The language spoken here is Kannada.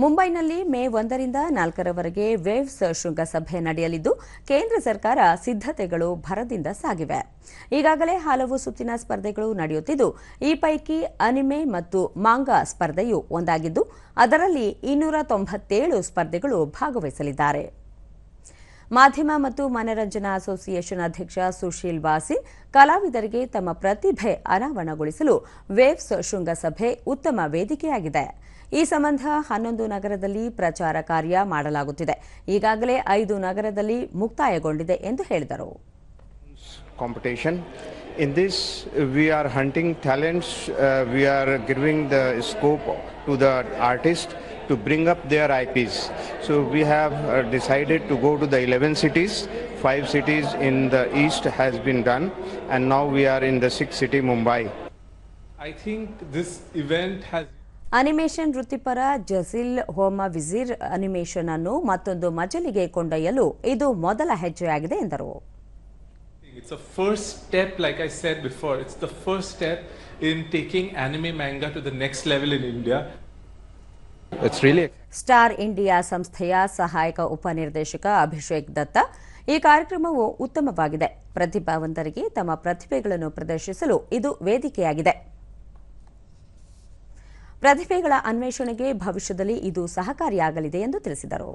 ಮುಂಬೈನಲ್ಲಿ ಮೇ ಒಂದರಿಂದ ನಾಲ್ಕರವರೆಗೆ ವೇವ್ಸ್ ಶೃಂಗಸಭೆ ನಡೆಯಲಿದ್ದು, ಕೇಂದ್ರ ಸರ್ಕಾರ ಸಿದ್ಧತೆಗಳು ಭರದಿಂದ ಸಾಗಿವೆ. ಈಗಾಗಲೇ ಹಲವು ಸುತ್ತಿನ ಸ್ಪರ್ಧೆಗಳು ನಡೆಯುತ್ತಿದ್ದು, ಈ ಪೈಕಿ ಅನಿಮೆ ಮತ್ತು ಮಾಂಗಾ ಸ್ಪರ್ಧೆಯು ಒಂದಾಗಿದ್ದು, ಅದರಲ್ಲಿ ಇನ್ನೂರ ತೊಂಬತ್ತೇಳು ಸ್ಪರ್ಧೆಗಳು ಭಾಗವಹಿಸಲಿದ್ದಾರೆ. ಮಾಧ್ಯಮ ಮತ್ತು ಮನರಂಜನಾ ಅಸೋಸಿಯೇಷನ್ ಅಧ್ಯಕ್ಷ ಸುಶೀಲ್ ವಾಸಿ ಕಲಾವಿದರಿಗೆ ತಮ್ಮ ಪ್ರತಿಭೆ ಅನಾವರಣಗೊಳಿಸಲು ವೇವ್ಸ್ ಶೃಂಗಸಭೆ ಉತ್ತಮ ವೇದಿಕೆಯಾಗಿದೆ. ಈ ಸಂಬಂಧ ಹನ್ನೊಂದು ನಗರದಲ್ಲಿ ಪ್ರಚಾರ ಕಾರ್ಯ ಮಾಡಲಾಗುತ್ತಿದೆ. ಈಗಾಗಲೇ ಐದು ನಗರದಲ್ಲಿ ಮುಕ್ತಾಯಗೊಂಡಿದೆ ಎಂದು ಹೇಳಿದರು. In this, we are hunting talents, uh, we are giving the scope to the artist to bring up their IPs. So we have uh, decided to go to the 11 cities. Five cities in the east has been done, and now we are in the sixth city, Mumbai. I think this event has animation ವೃತ್ತಿಪರ ಜಸಿಲ್ ಹೋಮ ವಿಜಿರ್ ಅನಿಮೇಷನ್ ಅನ್ನು ಮತ್ತೊಂದು ಮಜಲಿಗೆ ಕೊಂಡೊಯ್ಯಲು ಇದು ಮೊದಲ ಹೆಜ್ಜೆಯಾಗಿದೆ ಎಂದರು it's a first step like I said before it's the first step in taking anime manga to the next level in India. It's really Star India ಸಂಸ್ಥೆಯ ಸಹಾಯಕ ಉಪನಿರ್ದೇಶಕ ಅಭಿಷೇಕ್ ದತ್ತ ಈ ಕಾರ್ಯಕ್ರಮವು ಉತ್ತಮವಾಗಿದೆ. ಪ್ರತಿಭಾವಂತರಿಗೆ ತಮ್ಮ ಪ್ರತಿಭೆಗಳನ್ನು ಪ್ರದರ್ಶಿಸಲು ಇದು ವೇದಿಕೆಯಾಗಿದೆ. ಪ್ರತಿಭೆಗಳ ಅನ್ವೇಷಣೆಗೆ ಭವಿಷ್ಯದಲ್ಲಿ ಇದು ಸಹಕಾರಿಯಾಗಲಿದೆ ಎಂದು ತಿಳಿಸಿದರು.